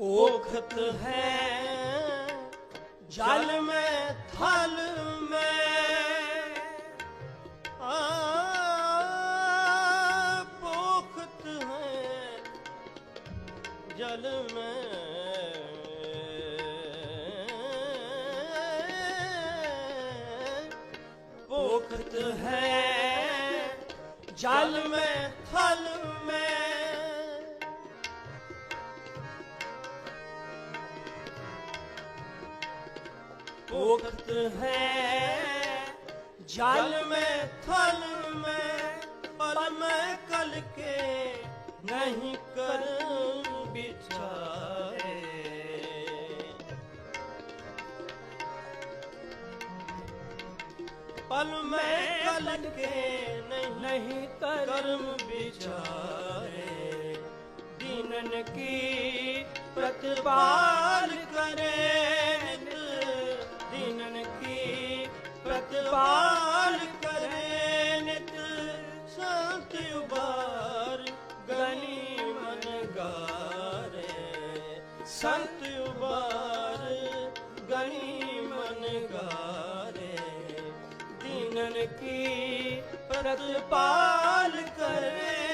ओखत है जल में थल में आ, पोखत है जल में पोखत है जल में थल में ਉਕਤ ਹੈ। ਜਲ ਮੈਂ, ਥਲ ਮੈਂ, ਪਲ ਮੈਂ ਕਲ ਕੇ ਨਹੀਂ ਕਰਨ ਵਿਚਾਰੇ ਪਲ ਮੈਂ ਕਲ ਕੇ ਨਹੀਂ ਕਰਮ ਵਿਚਾਰੇ ਦੀਨਨ ਕੀ ਪ੍ਰਤਪਾਲ ਕਰੇ। ਸੰਤ ਉਬਾਰ ਗਣੀ ਮਨ ਗਾਰੇ। ਦੀਨਨ ਕੀ ਪ੍ਰਤਪਾਲ ਕਰੇ।